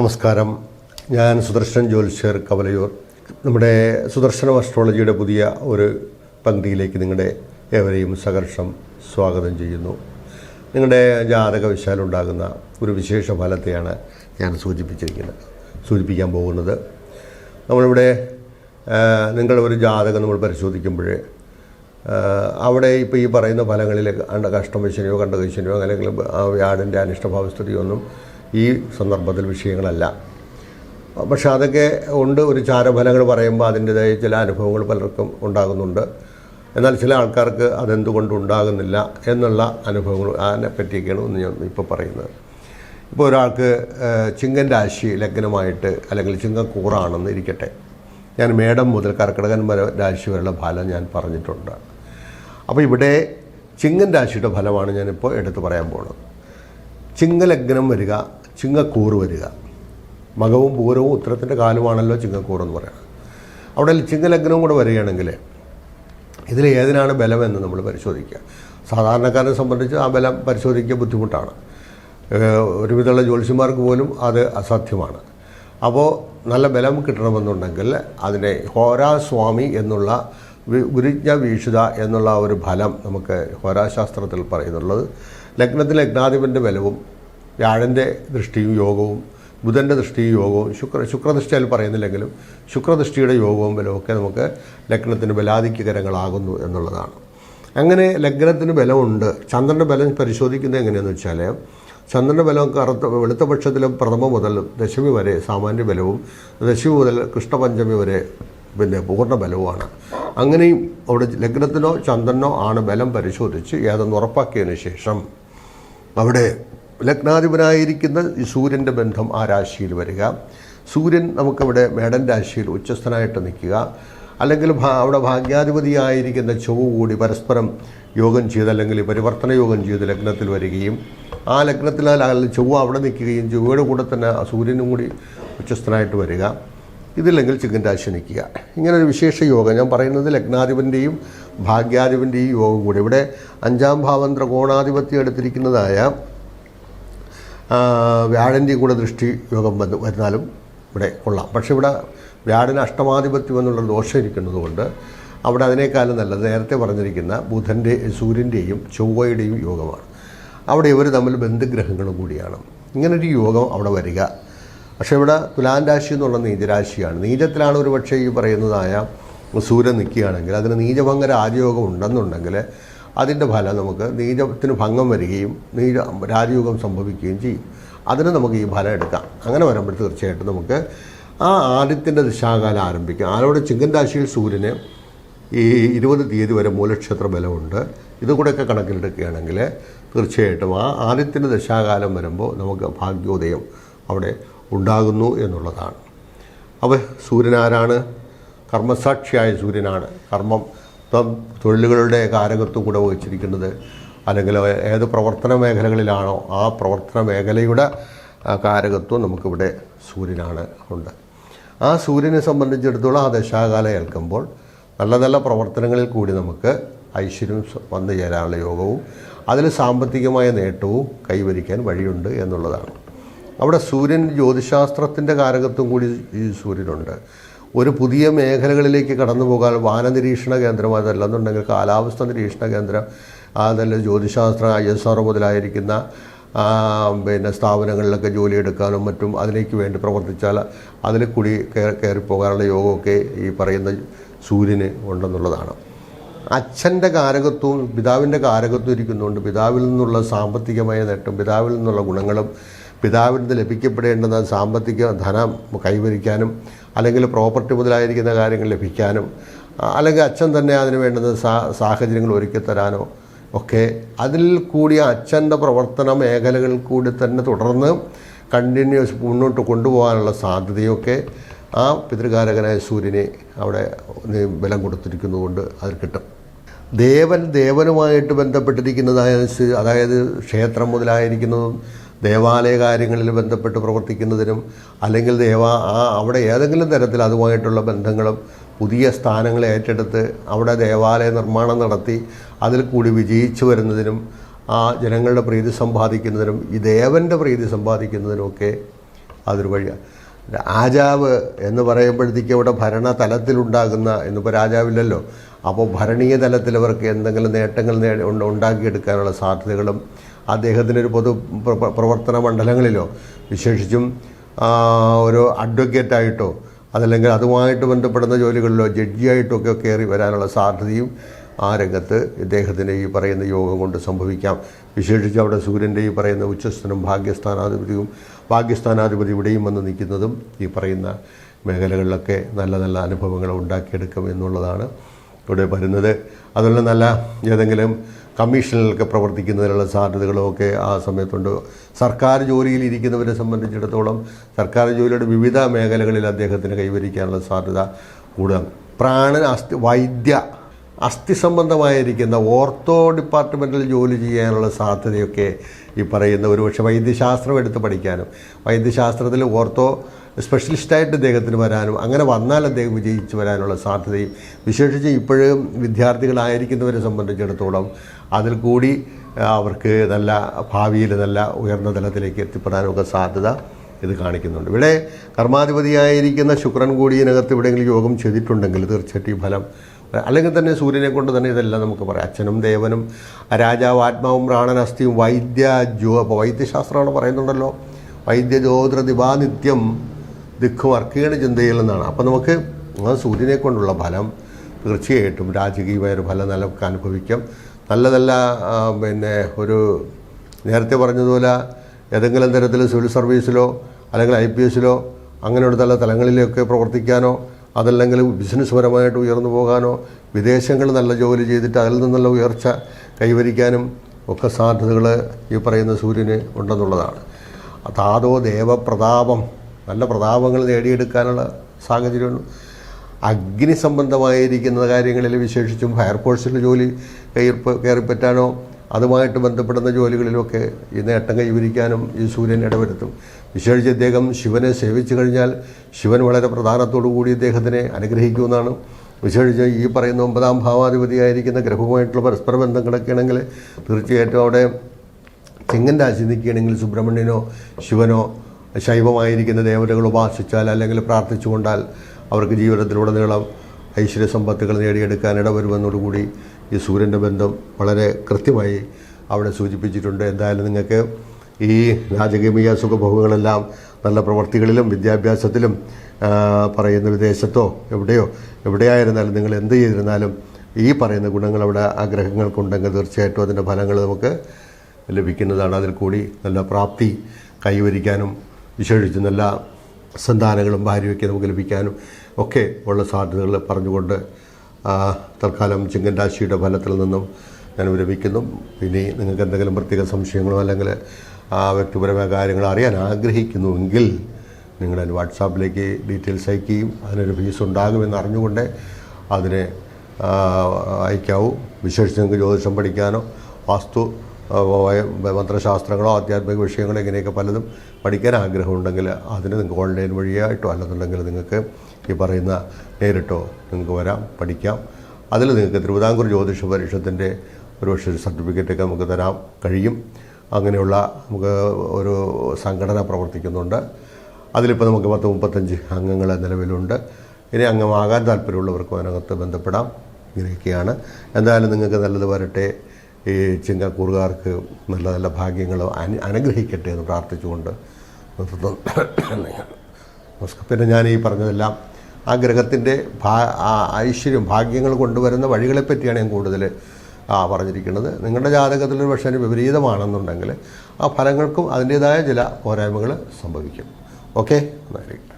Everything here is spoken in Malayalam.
നമസ്കാരം. ഞാൻ സുദർശൻ ജ്യോത്സ്യർ കവലയൂർ. നമ്മുടെ സുദർശനം അസ്ട്രോളജിയുടെ പുതിയ ഒരു പങ്ക്തിയിലേക്ക് നിങ്ങളുടെ ഏവരെയും സഹർഷം സ്വാഗതം ചെയ്യുന്നു. നിങ്ങളുടെ ജാതക വിശാലുണ്ടാകുന്ന ഒരു വിശേഷ ഫലത്തെയാണ് ഞാൻ സൂചിപ്പിച്ചിരിക്കുന്നത് സൂചിപ്പിക്കാൻ പോകുന്നത്. നമ്മളിവിടെ നിങ്ങളുടെ ഒരു ജാതകം നമ്മൾ പരിശോധിക്കുമ്പോൾ അവിടെ ഇപ്പോൾ ഈ പറയുന്ന ഫലങ്ങളിൽ കണ്ട കണ്ടകശനിയോ അല്ലെങ്കിൽ ആ വ്യാടിന്റെ അനിഷ്ടഭാവസ്ഥിതിയോ ഒന്നും ഈ സന്ദർഭത്തിൽ വിഷയങ്ങളല്ല. പക്ഷെ അതൊക്കെ ഉണ്ട്. ഒരു ചാരഫലങ്ങൾ പറയുമ്പോൾ അതിന്റെതായ ചില അനുഭവങ്ങൾ പലർക്കും ഉണ്ടാകുന്നുണ്ട്. എന്നാൽ ചില ആൾക്കാർക്ക് അതെന്തുകൊണ്ട് ഉണ്ടാകുന്നില്ല എന്നുള്ള അനുഭവങ്ങൾ അതിനെ പറ്റിയൊക്കെയാണ് ഒന്ന് ഞാൻ ഇപ്പോൾ പറയുന്നത്. ഇപ്പോൾ ഒരാൾക്ക് ചിങ്ങൻ രാശി ലഗ്നമായിട്ട് അല്ലെങ്കിൽ ചിങ്ങക്കൂറാണെന്ന് ഇരിക്കട്ടെ. ഞാൻ മേടം മുതൽ കർക്കിടകൻ വരെ രാശി വരെയുള്ള ഫലം ഞാൻ പറഞ്ഞിട്ടുണ്ട്. അപ്പോൾ ഇവിടെ ചിങ്ങൻ രാശിയുടെ ഫലമാണ് ഞാനിപ്പോൾ എടുത്തു പറയാൻ പോകുന്നത്. ചിങ്ങലഗ്നം വരിക ചിങ്ങക്കൂറ് വരിക. മകവും പൂരവും ഉത്തരത്തിന്റെ കാലമാണല്ലോ ചിങ്ങക്കൂറെന്ന് പറയുന്നത്. അവിടെ ചിങ്ങലഗ്നവും കൂടെ വരികയാണെങ്കിൽ ഇതിൽ ഏതിനാണ് ബലമെന്ന് നമ്മൾ പരിശോധിക്കുക. സാധാരണക്കാരനെ സംബന്ധിച്ച് ആ ബലം പരിശോധിക്കുക ബുദ്ധിമുട്ടാണ്. ഒരുവിധമുള്ള ജ്യോത്സ്യന്മാർക്ക് പോലും അത് അസാധ്യമാണ്. അപ്പോൾ നല്ല ബലം കിട്ടണമെന്നുണ്ടെങ്കിൽ അതിനെ ഹോരാസ്വാമി എന്നുള്ള ഗുരുജ്ഞ വീക്ഷിത എന്നുള്ള ഒരു ഫലം നമുക്ക് ഹോരാശാസ്ത്രത്തിൽ പറയുന്നുള്ളത്. ലഗ്നത്തിൽ ലഗ്നാധിപന്റെ ബലവും വ്യാഴന്റെ ദൃഷ്ടിയും യോഗവും ബുധന്റെ ദൃഷ്ടിയും യോഗവും ശുക്ര ശുക്രദൃഷ്ടിയിൽ പറയുന്നില്ലെങ്കിലും ശുക്രദൃഷ്ടിയുടെ യോഗവും ബലമൊക്കെ നമുക്ക് ലഗ്നത്തിന് ബലാധിക്യകരങ്ങളാകുന്നു എന്നുള്ളതാണ്. അങ്ങനെ ലഗ്നത്തിന് ബലമുണ്ട്. ചന്ദ്രന്റെ ബലം പരിശോധിക്കുന്നത് എങ്ങനെയാണെന്ന് വെച്ചാൽ ചന്ദ്രന്റെ ബലം കറുത്ത വെളുത്ത പക്ഷത്തിലെ പ്രഥമ മുതൽ ദശമി വരെ സാമാന്യ ബലവും ദശമി മുതൽ കൃഷ്ണപഞ്ചമി വരെ പിന്നെ പൂർണ ബലവുമാണ്. അങ്ങനെയും അവിടെ ലഗ്നത്തിനോ ചന്ദ്രനോ ആണ് ബലം പരിശോധിച്ച് ഏതെന്ന് ഉറപ്പാക്കിയതിന് ശേഷം അവിടെ ലഗ്നാധിപനായിരിക്കുന്ന ഈ സൂര്യന്റെ ബന്ധം ആ രാശിയിൽ വരിക. സൂര്യൻ നമുക്കവിടെ മേടൻ രാശിയിൽ ഉച്ചസ്ഥനായിട്ട് നിൽക്കുക. അല്ലെങ്കിൽ അവിടെ ഭാഗ്യാധിപതിയായിരിക്കുന്ന ചൊവ്വ കൂടി പരസ്പരം യോഗം ചെയ്ത് അല്ലെങ്കിൽ പരിവർത്തന യോഗം ചെയ്ത് ലഗ്നത്തിൽ വരികയും ആ ലഗ്നത്തിൽ ചൊവ്വ അവിടെ നിൽക്കുകയും ചൊവ്വയുടെ കൂടെ തന്നെ ആ സൂര്യനും കൂടി ഉച്ചസ്ഥനായിട്ട് വരിക. ഇതില്ലെങ്കിൽ ചിക്കൻ രാശി നിൽക്കുക. ഇങ്ങനൊരു വിശേഷ യോഗം. ഞാൻ പറയുന്നത് ലഗ്നാധിപന്റെയും ഭാഗ്യാധിപന്റെയും യോഗം കൂടി. ഇവിടെ അഞ്ചാം ഭാവം ത്രികോണാധിപത്യം എടുത്തിരിക്കുന്നതായ വ്യാഴന്റെയും കൂടെ ദൃഷ്ടി യോഗം വന്ന് വരുന്നാലും ഇവിടെ കൊള്ളാം. പക്ഷേ ഇവിടെ വ്യാഴന് അഷ്ടമാധിപത്യം എന്നുള്ള ദോഷം ഇരിക്കുന്നതുകൊണ്ട് അവിടെ അതിനേക്കാളും നല്ലത് നേരത്തെ പറഞ്ഞിരിക്കുന്ന ബുധന്റെ സൂര്യന്റെയും ചൊവ്വയുടെയും യോഗമാണ്. അവിടെ ഇവർ തമ്മിൽ ബന്ധുഗ്രഹങ്ങളും കൂടിയാണ്. ഇങ്ങനൊരു യോഗം അവിടെ വരിക. പക്ഷേ ഇവിടെ തുലാൻ രാശി എന്നുള്ള നീചരാശിയാണ്. നീചത്തിലാണ് ഒരു പക്ഷേ ഈ പറയുന്നതായ സൂര്യൻ നിൽക്കുകയാണെങ്കിൽ അതിന് നീചഭംഗ രാജയോഗം ഉണ്ടെന്നുണ്ടെങ്കിൽ അതിന്റെ ഫലം നമുക്ക് നീചത്തിന് ഭംഗം വരികയും നീച രാജയോഗം സംഭവിക്കുകയും ചെയ്യും. അതിന് നമുക്ക് ഈ ഫലം എടുക്കാം. അങ്ങനെ വരുമ്പോൾ തീർച്ചയായിട്ടും നമുക്ക് ആ ആദ്യത്തിന്റെ ദിശാകാലം ആരംഭിക്കും. ആരോടെ ചിങ്കൻ രാശിയിൽ സൂര്യന് ഈ ഇരുപത് തീയതി വരെ മൂലക്ഷേത്ര ബലമുണ്ട്. ഇതുകൂടെയൊക്കെ കണക്കിലെടുക്കുകയാണെങ്കിൽ തീർച്ചയായിട്ടും ആ ആദ്യത്തിന്റെ ദശാകാലം വരുമ്പോൾ നമുക്ക് ഭാഗ്യോദയം അവിടെ ഉണ്ടാകുന്നു എന്നുള്ളതാണ്. അപ്പോൾ സൂര്യനാരാണ്? കർമ്മസാക്ഷിയായ സൂര്യനാണ്. കർമ്മം തൊഴിലുകളുടെ കാരകത്വം കൂടെ വഹിച്ചിരിക്കുന്നത് അല്ലെങ്കിൽ ഏത് പ്രവർത്തന മേഖലകളിലാണോ ആ പ്രവർത്തന മേഖലയുടെ കാരകത്വം നമുക്കിവിടെ സൂര്യനാണ് ഉണ്ട്. ആ സൂര്യനെ സംബന്ധിച്ചിടത്തോളം ആ ദശാകാലം ഏൽക്കുമ്പോൾ നല്ല നല്ല പ്രവർത്തനങ്ങളിൽ കൂടി നമുക്ക് ഐശ്വര്യം വന്നു ചേരാനുള്ള യോഗവും അതിൽ സാമ്പത്തികമായ നേട്ടവും കൈവരിക്കാൻ വഴിയുണ്ട് എന്നുള്ളതാണ്. അവിടെ സൂര്യൻ ജ്യോതിശാസ്ത്രത്തിന്റെ കാരകത്വം കൂടി ഈ സൂര്യനുണ്ട്. ഒരു പുതിയ മേഖലകളിലേക്ക് കടന്നു പോകാൻ വാനനിരീക്ഷണ കേന്ദ്രം അതല്ലെന്നുണ്ടെങ്കിൽ കാലാവസ്ഥ നിരീക്ഷണ കേന്ദ്രം അതല്ല ജ്യോതിശാസ്ത്ര ഐ എസ് ആർ മുതലായിരിക്കുന്ന പിന്നെ സ്ഥാപനങ്ങളിലൊക്കെ ജോലി എടുക്കാനും മറ്റും അതിലേക്ക് വേണ്ടി പ്രവർത്തിച്ചാൽ അതിൽ കൂടി കയറി കയറിപ്പോകാനുള്ള യോഗമൊക്കെ ഈ പറയുന്ന സൂര്യന് ഉണ്ടെന്നുള്ളതാണ്. അച്ഛന്റെ കാരകത്വവും പിതാവിന്റെ കാരകത്വം ഇരിക്കുന്നുണ്ട് പിതാവിൽ നിന്നുള്ള സാമ്പത്തികമായ നേട്ടം പിതാവിൽ നിന്നുള്ള ഗുണങ്ങളും നിന്ന് ലഭിക്കപ്പെടേണ്ടുന്ന സാമ്പത്തിക ധനം കൈവരിക്കാനും അല്ലെങ്കിൽ പ്രോപ്പർട്ടി മുതലായിരിക്കുന്ന കാര്യങ്ങൾ ലഭിക്കാനും അല്ലെങ്കിൽ അച്ഛൻ തന്നെ അതിന് വേണ്ടുന്ന സാഹചര്യങ്ങൾ ഒരുക്കി തരാനോ ഒക്കെ അതിൽ കൂടി അച്ഛന്റെ പ്രവർത്തന മേഖലകളിൽ കൂടി തന്നെ തുടർന്ന് കണ്ടിന്യൂസ് മുന്നോട്ട് കൊണ്ടുപോകാനുള്ള സാധ്യതയൊക്കെ ആ പിതൃകാരകനായ സൂര്യനെ അവിടെ ബലം കൊടുത്തിരിക്കുന്നതുകൊണ്ട് അത് കിട്ടും. ദേവൻ ദേവനുമായിട്ട് ബന്ധപ്പെട്ടിരിക്കുന്നതായ അതായത് ക്ഷേത്രം മുതലായിരിക്കുന്നതും ദേവാലയ കാര്യങ്ങളിൽ ബന്ധപ്പെട്ട് പ്രവർത്തിക്കുന്നതിനും അല്ലെങ്കിൽ ദേവ ആ അവിടെ ഏതെങ്കിലും തരത്തിൽ അതുമായിട്ടുള്ള ബന്ധങ്ങളും പുതിയ സ്ഥാനങ്ങൾ ഏറ്റെടുത്ത് അവിടെ ദേവാലയ നിർമ്മാണം നടത്തി അതിൽ കൂടി വിജയിച്ചു വരുന്നതിനും ആ ജനങ്ങളുടെ പ്രീതി സമ്പാദിക്കുന്നതിനും ഈ ദേവന്റെ പ്രീതി സമ്പാദിക്കുന്നതിനുമൊക്കെ അതൊരു വഴിയാണ് രാജാവ് എന്ന് പറയുമ്പോഴത്തേക്ക് അവിടെ ഭരണ തലത്തിലുണ്ടാകുന്ന ഇന്നിപ്പോൾ രാജാവില്ലല്ലോ അപ്പോൾ ഭരണീയ തലത്തിൽ അവർക്ക് എന്തെങ്കിലും നേട്ടങ്ങൾ നേടി ഉണ്ട- ഉണ്ടാക്കിയെടുക്കാനുള്ള സാധ്യതകളും അദ്ദേഹത്തിന്റെ ഒരു പൊതു പ്ര- പ്ര- പ്രവർത്തന മണ്ഡലങ്ങളിലോ വിശേഷിച്ചും ഒരു അഡ്വക്കേറ്റായിട്ടോ അതല്ലെങ്കിൽ അതുമായിട്ട് ബന്ധപ്പെടുന്ന ജോലികളിലോ ജഡ്ജിയായിട്ടോ ഒക്കെ കയറി വരാനുള്ള സാധ്യതയും ആ രംഗത്ത് ഇദ്ദേഹത്തിന്റെ ഈ പറയുന്ന യോഗം കൊണ്ട് സംഭവിക്കാം. വിശേഷിച്ച് അവിടെ സൂര്യന്റെ ഈ പറയുന്ന ഉച്ചസ്ഥനും ഭാഗ്യസ്ഥാനാധിപതിയും ഭാഗ്യസ്ഥാനാധിപതി ഇവിടെയും വന്ന് നിൽക്കുന്നതും ഈ പറയുന്ന മേഖലകളിലൊക്കെ നല്ല നല്ല അനുഭവങ്ങൾ ഉണ്ടാക്കിയെടുക്കും എന്നുള്ളതാണ്. ഇവിടെ വരുന്നത്. അതുപോലെ നല്ല ഏതെങ്കിലും കമ്മീഷനിലൊക്കെ പ്രവർത്തിക്കുന്നതിനുള്ള സാധ്യതകളും ഒക്കെ ആ സമയത്തുണ്ട്. സർക്കാർ ജോലിയിൽ ഇരിക്കുന്നവരെ സംബന്ധിച്ചിടത്തോളം സർക്കാർ ജോലിയുടെ വിവിധ മേഖലകളിൽ അദ്ദേഹത്തിന് കൈവരിക്കാനുള്ള സാധ്യത കൂടുതൽ പ്രാണൻ അസ്ഥി വൈദ്യ അസ്ഥി സംബന്ധമായിരിക്കുന്ന ഓർത്തോ ഡിപ്പാർട്ട്മെന്റിൽ ജോലി ചെയ്യാനുള്ള സാധ്യതയൊക്കെ ഈ പറയുന്ന ഒരു പക്ഷേ വൈദ്യശാസ്ത്രം എടുത്ത് പഠിക്കാനും വൈദ്യശാസ്ത്രത്തിൽ ഓർത്തോ സ്പെഷ്യലിസ്റ്റായിട്ട് അദ്ദേഹത്തിന് വരാനും അങ്ങനെ വന്നാൽ അദ്ദേഹം വിജയിച്ച് വരാനുള്ള സാധ്യതയും വിശേഷിച്ച് ഇപ്പോഴും വിദ്യാർത്ഥികളായിരിക്കുന്നവരെ സംബന്ധിച്ചിടത്തോളം അതിൽ കൂടി അവർക്ക് നല്ല ഭാവിയിൽ നല്ല ഉയർന്ന തലത്തിലേക്ക് എത്തിപ്പെടാനൊക്കെ സാധ്യത ഇത് കാണിക്കുന്നുണ്ട്. ഇവിടെ കർമാധിപതിയായിരിക്കുന്ന ശുക്രൻ കൂടി ഇതിനകത്ത് എവിടെയെങ്കിലും യോഗം ചെയ്തിട്ടുണ്ടെങ്കിൽ തീർച്ചയായിട്ടും ഈ ഫലം അല്ലെങ്കിൽ തന്നെ സൂര്യനെ കൊണ്ട് തന്നെ ഇതെല്ലാം നമുക്ക് പറയാം. അച്ഛനും ദേവനും രാജാവ് ആത്മാവും പ്രാണനസ്ഥിയും വൈദ്യ ജോ വൈദ്യശാസ്ത്രമാണ് പറയുന്നുണ്ടല്ലോ. വൈദ്യ ജ്യോതിർ ദിവാനിത്യം വർക്കുകയാണ് ചിന്തയിൽ നിന്നാണ് അപ്പോൾ നമുക്ക് ആ സൂര്യനെ കൊണ്ടുള്ള ഫലം തീർച്ചയായിട്ടും രാജകീയമായ ഒരു ഫലം നമുക്ക് അനുഭവിക്കാം. നല്ല നല്ല പിന്നെ ഒരു നേരത്തെ പറഞ്ഞതുപോലെ ഏതെങ്കിലും തരത്തിൽ സിവിൽ സർവീസിലോ അല്ലെങ്കിൽ ഐ പി എസിലോ അങ്ങനെയുള്ള തല തലങ്ങളിലൊക്കെ പ്രവർത്തിക്കാനോ അതല്ലെങ്കിൽ ബിസിനസ് പരമായിട്ട് ഉയർന്നു പോകാനോ വിദേശങ്ങളിൽ നല്ല ജോലി ചെയ്തിട്ട് അതിൽ നിന്നുള്ള ഉയർച്ച കൈവരിക്കാനും ഒക്കെ സാധ്യതകൾ ഈ പറയുന്ന സൂര്യന് ഉണ്ടെന്നുള്ളതാണ്. താതോ ദേവപ്രതാപം നല്ല പ്രതാപങ്ങൾ നേടിയെടുക്കാനുള്ള സാഹചര്യമുണ്ട്. അഗ്നി സംബന്ധമായിരിക്കുന്ന കാര്യങ്ങളിൽ വിശേഷിച്ചും ഫയർഫോഴ്സിൽ ജോലി കയറി കയറിപ്പറ്റാനോ അതുമായിട്ട് ബന്ധപ്പെടുന്ന ജോലികളിലൊക്കെ ഈ നേട്ടം കൈവരിക്കാനും ഈ സൂര്യൻ ഇടവരുത്തും. വിശേഷിച്ച് ഇദ്ദേഹം ശിവനെ സേവിച്ചു കഴിഞ്ഞാൽ ശിവൻ വളരെ പ്രധാനത്തോടു കൂടി ഇദ്ദേഹത്തിനെ അനുഗ്രഹിക്കുമെന്നാണ്. വിശേഷിച്ച് ഈ പറയുന്ന ഒമ്പതാം ഭാവാധിപതിയായിരിക്കുന്ന ഗ്രഹവുമായിട്ടുള്ള പരസ്പര ബന്ധം കിടക്കുകയാണെങ്കിൽ തീർച്ചയായിട്ടും അവിടെ ചിങ്ങൻ രാശി നിൽക്കുകയാണെങ്കിൽ സുബ്രഹ്മണ്യനോ ശിവനോ ശൈവമായിരിക്കുന്ന ദേവതകൾ ഉപാസിച്ചാൽ അല്ലെങ്കിൽ പ്രാർത്ഥിച്ചുകൊണ്ടാൽ അവർക്ക് ജീവിതത്തിലുടനീളം ഐശ്വര്യ സമ്പത്തുകൾ നേടിയെടുക്കാൻ ഇടവരുമെന്നോടുകൂടി ഈ സൂര്യന്റെ ബന്ധം വളരെ കൃത്യമായി അവിടെ സൂചിപ്പിച്ചിട്ടുണ്ട്. എന്തായാലും നിങ്ങൾക്ക് ഈ രാജകീയ സുഖഭോഗങ്ങളെല്ലാം നല്ല പ്രവർത്തികളിലും വിദ്യാഭ്യാസത്തിലും പറയുന്ന വിദേശത്തോ എവിടെയോ എവിടെയായിരുന്നാലും നിങ്ങൾ എന്ത് ചെയ്തിരുന്നാലും ഈ പറയുന്ന ഗുണങ്ങൾ അവിടെ ആ ഗ്രഹങ്ങൾക്കുണ്ടെങ്കിൽ തീർച്ചയായിട്ടും അതിന്റെ ഫലങ്ങൾ നമുക്ക് ലഭിക്കുന്നതാണ്. അതിൽ കൂടി നല്ല പ്രാപ്തി കൈവരിക്കാനും വിശേഷിച്ച് നല്ല സന്താനങ്ങളും ഭാര്യയൊക്കെ നമുക്ക് ലഭിക്കാനും ഒക്കെ ഉള്ള സാധ്യതകൾ പറഞ്ഞുകൊണ്ട് തൽക്കാലം ചിങ്ങൻ രാശിയുടെ ഫലത്തിൽ നിന്നും ഞാൻ വിരമിക്കുന്നു. ഇനി നിങ്ങൾക്ക് എന്തെങ്കിലും പ്രത്യേക സംശയങ്ങളോ അല്ലെങ്കിൽ വ്യക്തിപരമായ കാര്യങ്ങൾ അറിയാൻ ആഗ്രഹിക്കുന്നുവെങ്കിൽ നിങ്ങൾ വാട്സാപ്പിലേക്ക് ഡീറ്റെയിൽസ് അയക്കുകയും അതിനൊരു ഫീസ് ഉണ്ടാകുമെന്ന് അറിഞ്ഞുകൊണ്ട് അതിനെ അയക്കാവൂ. വിശേഷിച്ച് നിങ്ങൾക്ക് ജ്യോതിഷം പഠിക്കാനോ വാസ്തു മന്ത്രശാസ്ത്രങ്ങളോ ആധ്യാത്മിക വിഷയങ്ങളോ ഇങ്ങനെയൊക്കെ പലതും പഠിക്കാൻ ആഗ്രഹമുണ്ടെങ്കിൽ അതിന് നിങ്ങൾക്ക് ഓൺലൈൻ വഴിയായിട്ടോ അല്ലെന്നുണ്ടെങ്കിൽ നിങ്ങൾക്ക് ഈ പറയുന്ന നേരിട്ടോ നിങ്ങൾക്ക് വരാം പഠിക്കാം. അതിൽ നിങ്ങൾക്ക് തിരുവിതാംകൂർ ജ്യോതിഷ പരിഷത്തിന്റെ ഒരു പക്ഷേ ഒരു സർട്ടിഫിക്കറ്റൊക്കെ നമുക്ക് തരാൻ കഴിയും. അങ്ങനെയുള്ള നമുക്ക് ഒരു സംഘടന പ്രവർത്തിക്കുന്നുണ്ട്. അതിലിപ്പോൾ നമുക്ക് പത്ത് മുപ്പത്തഞ്ച് അംഗങ്ങൾ നിലവിലുണ്ട്. ഇനി അംഗമാകാൻ താല്പര്യമുള്ളവർക്കും അതിനകത്ത് ബന്ധപ്പെടാം. ഇങ്ങനെയൊക്കെയാണ്. എന്തായാലും നിങ്ങൾക്ക് നല്ലത് വരട്ടെ. ഈ ചിങ്ങക്കൂറുകാർക്ക് നല്ല നല്ല ഭാഗ്യങ്ങൾ അനു അനുഗ്രഹിക്കട്ടെ എന്ന് പ്രാർത്ഥിച്ചുകൊണ്ട്. പിന്നെ ഞാൻ ഈ പറഞ്ഞതെല്ലാം ആ ഗ്രഹത്തിന്റെ ഭാ ഐശ്വര്യം ഭാഗ്യങ്ങൾ കൊണ്ടുവരുന്ന വഴികളെ പറ്റിയാണ് ഞാൻ കൂടുതൽ പറഞ്ഞിരിക്കുന്നത്. നിങ്ങളുടെ ജാതകത്തിൽ പക്ഷേ അതിന് വിപരീതമാണെന്നുണ്ടെങ്കിൽ ആ ഫലങ്ങൾക്കും അതിന്റേതായ ചില പോരായ്മകൾ സംഭവിക്കും. ഓക്കെ? എന്നായിരിക്കും